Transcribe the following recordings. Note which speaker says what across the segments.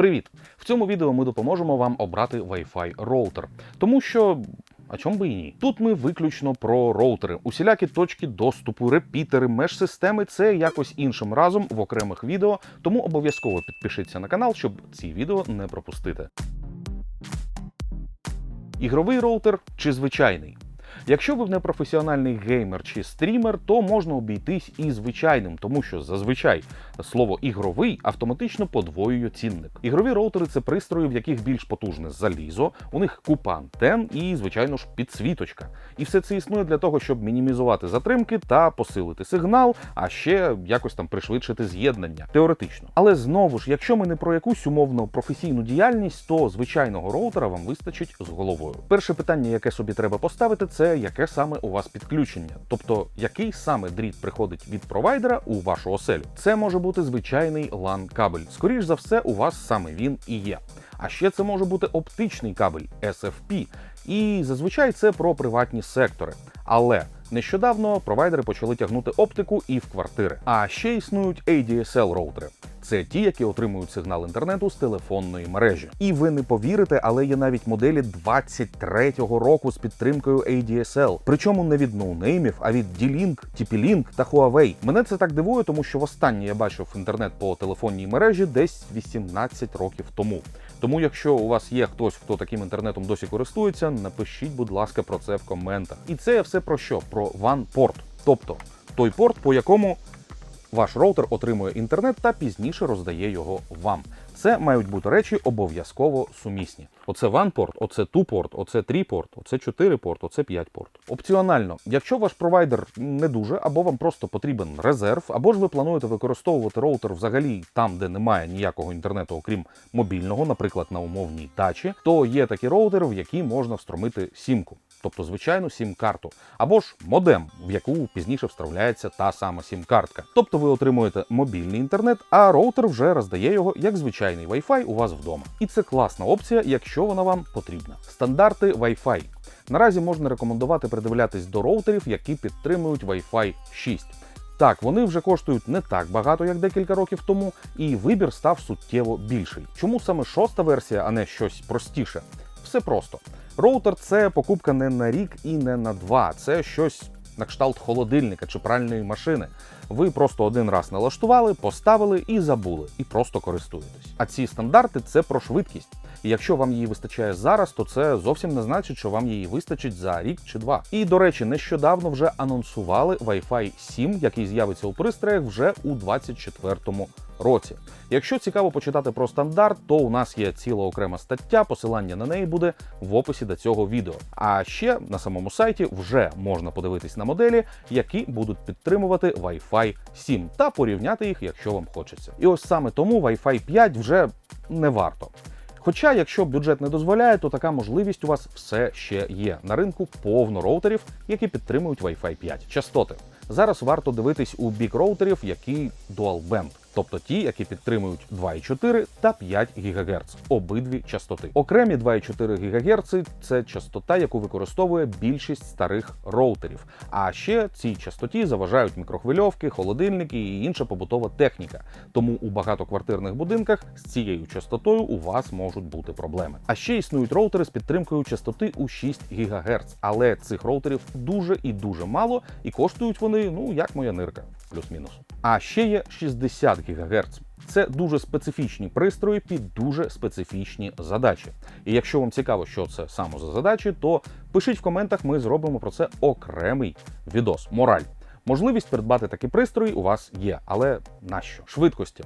Speaker 1: Привіт! В цьому відео ми допоможемо вам обрати Wi-Fi роутер. Тому що. А чому би і ні? Тут ми виключно про роутери. Усілякі точки доступу, репітери, меж-системи це якось іншим разом в окремих відео, тому обов'язково підпишіться на канал, щоб ці відео не пропустити. Ігровий роутер чи звичайний? Якщо ви не професіональний геймер чи стрімер, то можна обійтись і звичайним, тому що зазвичай слово ігровий автоматично подвоює цінник. Ігрові роутери це пристрої, в яких більш потужне залізо, у них купа антен і, звичайно ж, підсвіточка. І все це існує для того, щоб мінімізувати затримки та посилити сигнал, а ще якось там пришвидшити з'єднання теоретично. Але знову ж, якщо ми не про якусь умовно професійну діяльність, то звичайного роутера вам вистачить з головою. Перше питання, яке собі треба поставити, це яке саме у вас підключення, тобто який саме дріт приходить від провайдера у вашу оселю. Це може бути звичайний LAN кабель. Скоріш за все, у вас саме він і є. А ще це може бути оптичний кабель SFP. І зазвичай це про приватні сектори. Але нещодавно провайдери почали тягнути оптику і в квартири. А ще існують ADSL роутери. Це ті, які отримують сигнал інтернету з телефонної мережі. І ви не повірите, але є навіть моделі 23-го року з підтримкою ADSL. Причому не від ноунеймів, а від D-Link, TP-Link та Huawei. Мене це так дивує, тому що востаннє я бачив інтернет по телефонній мережі десь 18 років тому. Тому, якщо у вас є хтось, хто таким інтернетом досі користується, напишіть, будь ласка, про це в коментах. І це все про що? Про WAN-порт. Тобто той порт, по якому ваш роутер отримує інтернет та пізніше роздає його вам. Це мають бути речі обов'язково сумісні. Оце WAN-порт, оце 2-порт, оце 3-порт, оце 4-порт, оце 5-порт. Опціонально, якщо ваш провайдер не дуже, або вам просто потрібен резерв, або ж ви плануєте використовувати роутер взагалі там, де немає ніякого інтернету, окрім мобільного, наприклад, на умовній дачі, то є такі роутери, в які можна встромити сімку. Тобто звичайну сім-карту, або ж модем, в яку пізніше вставляється та сама сім-картка. Тобто ви отримуєте мобільний інтернет, а роутер вже роздає його як звичайний Wi-Fi у вас вдома. І це класна опція, якщо вона вам потрібна. Стандарти Wi-Fi. Наразі можна рекомендувати придивлятись до роутерів, які підтримують Wi-Fi 6. Так, вони вже коштують не так багато, як декілька років тому, і вибір став суттєво більший. Чому саме шоста версія, а не щось простіше? Все просто. Роутер це покупка не на рік і не на два. Це щось на кшталт холодильника чи пральної машини. Ви просто один раз налаштували, поставили і забули, і просто користуєтесь. А ці стандарти це про швидкість. І якщо вам її вистачає зараз, то це зовсім не значить, що вам її вистачить за рік чи два. І до речі, нещодавно вже анонсували Wi-Fi 7, який з'явиться у пристроях вже у 24-му році. Якщо цікаво почитати про стандарт, то у нас є ціла окрема стаття, посилання на неї буде в описі до цього відео. А ще на самому сайті вже можна подивитись на моделі, які будуть підтримувати Wi-Fi 7 та порівняти їх, якщо вам хочеться. І ось саме тому Wi-Fi 5 вже не варто. Хоча, якщо бюджет не дозволяє, то така можливість у вас все ще є. На ринку повно роутерів, які підтримують Wi-Fi 5. Частоти. Зараз варто дивитись у бік роутерів, які Dual Band, тобто ті, які підтримують 2,4 та 5 ГГц, обидві частоти. Окремі 2,4 ГГц – це частота, яку використовує більшість старих роутерів. А ще цій частоті заважають мікрохвильовки, холодильники і інша побутова техніка. Тому у багатоквартирних будинках з цією частотою у вас можуть бути проблеми. А ще існують роутери з підтримкою частоти у 6 ГГц, але цих роутерів дуже і дуже мало, і коштують вони, ну як моя нирка, плюс-мінус. А ще є 60 ГГц. Це дуже специфічні пристрої під дуже специфічні задачі. І якщо вам цікаво, що це саме за задачі, то пишіть в коментах, ми зробимо про це окремий відос. Мораль. Можливість придбати такі пристрої у вас є, але нащо? Швидкості.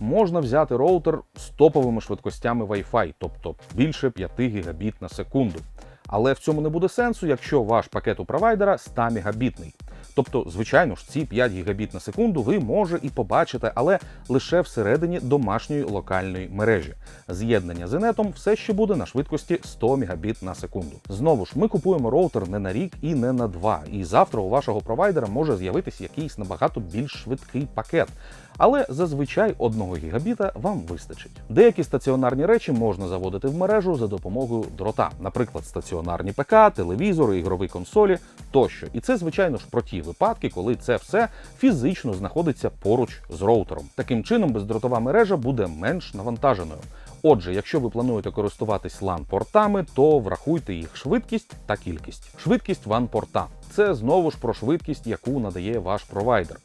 Speaker 1: Можна взяти роутер з топовими швидкостями Wi-Fi, тобто більше 5 гігабіт на секунду. Але в цьому не буде сенсу, якщо ваш пакет у провайдера 100 мегабітний. Тобто, звичайно ж, ці 5 гігабіт на секунду ви може і побачите, але лише всередині домашньої локальної мережі. З'єднання з інетом все ще буде на швидкості 100 мегабіт на секунду. Знову ж, ми купуємо роутер не на рік і не на два. І завтра у вашого провайдера може з'явитися якийсь набагато більш швидкий пакет. Але зазвичай 1 гігабіта вам вистачить. Деякі стаціонарні речі можна заводити в мережу за допомогою дрота, наприклад, стаціонарні ПК, телевізори, ігрові консолі тощо. І це, звичайно ж, про ті випадки, коли це все фізично знаходиться поруч з роутером. Таким чином, бездротова мережа буде менш навантаженою. Отже, якщо ви плануєте користуватись LAN-портами, то врахуйте їх швидкість та кількість. Швидкість WAN-порта – це знову ж про швидкість, яку надає ваш провайдер.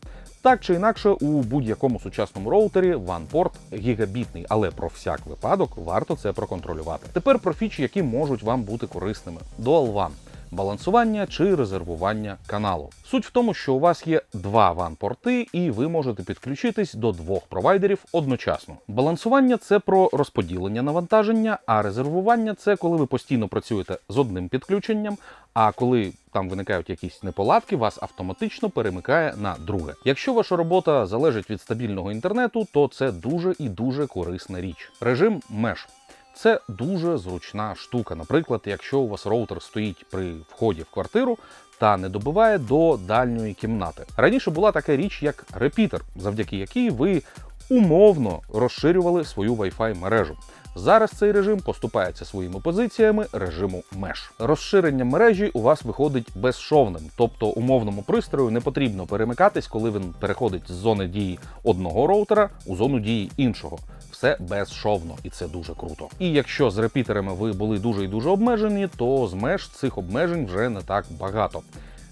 Speaker 1: Так чи інакше, у будь-якому сучасному роутері WAN-порт гігабітний, але про всяк випадок варто це проконтролювати. Тепер про фічі, які можуть вам бути корисними. Dual WAN – балансування чи резервування каналу. Суть в тому, що у вас є два WAN-порти, і ви можете підключитись до двох провайдерів одночасно. Балансування це про розподілення навантаження, а резервування це коли ви постійно працюєте з одним підключенням. А коли там виникають якісь неполадки, вас автоматично перемикає на друге. Якщо ваша робота залежить від стабільного інтернету, то це дуже і дуже корисна річ. Режим Mesh. Це дуже зручна штука. Наприклад, якщо у вас роутер стоїть при вході в квартиру та не добиває до дальньої кімнати. Раніше була така річ, як репітер, завдяки якій ви умовно розширювали свою Wi-Fi мережу. Зараз цей режим поступається своїми позиціями режиму Mesh. Розширення мережі у вас виходить безшовним, тобто умовному пристрою не потрібно перемикатись, коли він переходить з зони дії одного роутера у зону дії іншого. Все безшовно, і це дуже круто. І якщо з репітерами ви були дуже і дуже обмежені, то з Mesh цих обмежень вже не так багато.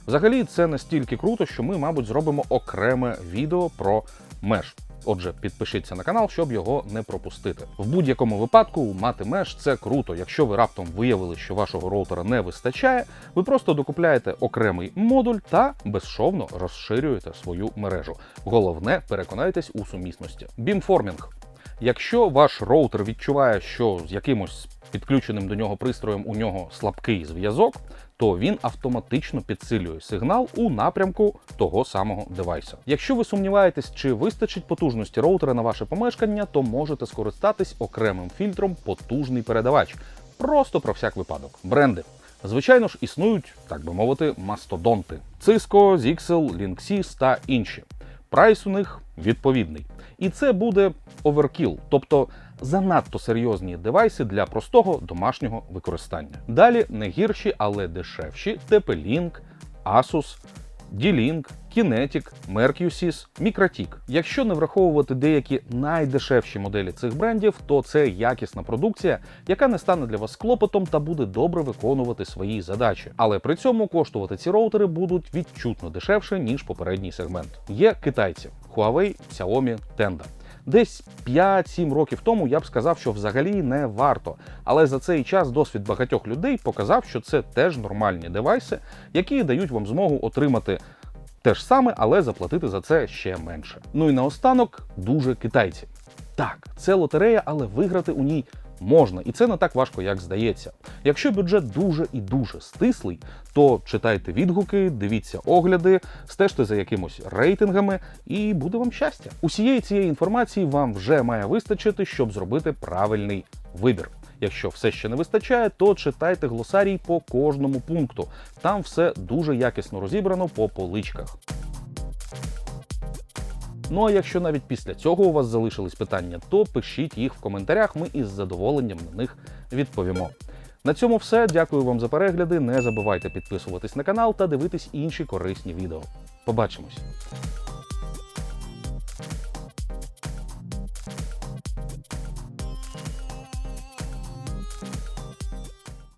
Speaker 1: Взагалі, це настільки круто, що ми, мабуть, зробимо окреме відео про Mesh. Отже, підпишіться на канал, щоб його не пропустити. В будь-якому випадку мати меш це круто. Якщо ви раптом виявили, що вашого роутера не вистачає, ви просто докупляєте окремий модуль та безшовно розширюєте свою мережу. Головне, переконайтесь у сумісності. Бімформінг. Якщо ваш роутер відчуває, що з якимось підключеним до нього пристроєм у нього слабкий зв'язок, то він автоматично підсилює сигнал у напрямку того самого девайса. Якщо ви сумніваєтесь, чи вистачить потужності роутера на ваше помешкання, то можете скористатись окремим фільтром потужний передавач. Просто про всяк випадок. Бренди. Звичайно ж, існують, так би мовити, мастодонти: Cisco, Zixel, Linksys та інші. Прайс у них відповідний. І це буде оверкіл, тобто занадто серйозні девайси для простого домашнього використання. Далі не гірші, але дешевші TP-Link, Asus, D-Link, Kinetic, Mercusys, Microtik. Якщо не враховувати деякі найдешевші моделі цих брендів, то це якісна продукція, яка не стане для вас клопотом та буде добре виконувати свої задачі. Але при цьому коштувати ці роутери будуть відчутно дешевше, ніж попередній сегмент. Є китайці Huawei, Xiaomi, Tenda. Десь 5-7 років тому я б сказав, що взагалі не варто. Але за цей час досвід багатьох людей показав, що це теж нормальні девайси, які дають вам змогу отримати те ж саме, але заплатити за це ще менше. Ну і наостанок дуже китайці. Так, це лотерея, але виграти у ній можна, і це не так важко, як здається. Якщо бюджет дуже і дуже стислий, то читайте відгуки, дивіться огляди, стежте за якимось рейтингами, і буде вам щастя. Усієї цієї інформації вам вже має вистачити, щоб зробити правильний вибір. Якщо все ще не вистачає, то читайте глосарій по кожному пункту. Там все дуже якісно розібрано по поличках. Ну а якщо навіть після цього у вас залишились питання, то пишіть їх в коментарях, ми із задоволенням на них відповімо. На цьому все. Дякую вам за перегляди. Не забувайте підписуватись на канал та дивитись інші корисні відео. Побачимось!